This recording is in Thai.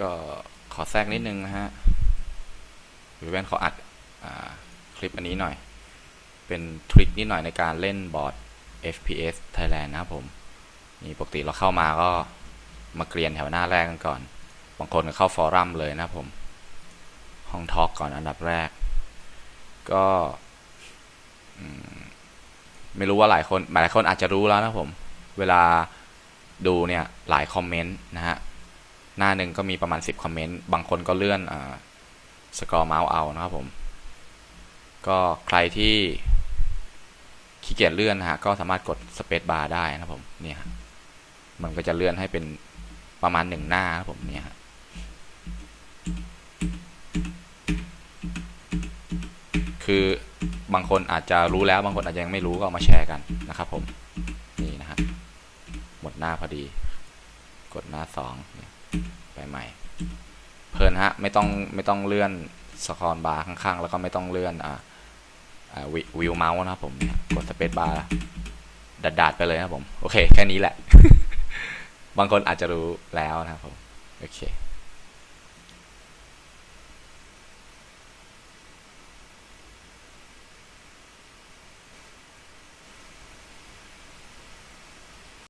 ก็ขอแทรกนิดนึงนะฮะวิเวนขออัดอคลิปอันนี้หน่อย เป็นทริคนิดหน่อยในการเล่นบอร์ด FPS Thailand นะครับผมนี่ปกติเราเข้ามาก็มาเกรียนแถวหน้าแรกกันก่อน บางคนก็เข้าฟอรัมเลยนะครับผม ห้องทอล์กก่อนอันดับแรก ก็ไม่รู้ว่าหลายคน หลายคนอาจจะรู้แล้วนะผม เวลาดูเนี่ยหลายคอมเมนต์นะฮะ หน้าหนึ่งก็มีประมาณ 10 คอมเมนต์ บางคนก็เลื่อนอสกอร์เมาส์เอานะครับผม ก็ใครที่ขี้เกียจเลื่อนฮะก็สามารถกดสเปซบาร์ได้นะครับผมเนี่ยมันก็จะเลื่อนให้เป็นประมาณหนึ่งหน้านะครับผมเนี่ยคือบางคนอาจจะรู้แล้วบางคนอาจจะยังไม่รู้ก็เอามาแชร์กันนะครับผมนี่นะฮะหมดหน้าพอดี กดหน้าสองเนี่ย ไปใหม่ เพลินฮะ ไม่ต้องไม่ต้องเลื่อนสครบาร์ข้างๆ แล้วก็ไม่ต้องเลื่อนอ่าวิวเมาส์นะครับผม กดสเปซบาร์ดาดไปเลยนะผม โอเค แค่นี้แหละ บางคนอาจจะรู้แล้วนะครับผม โอเค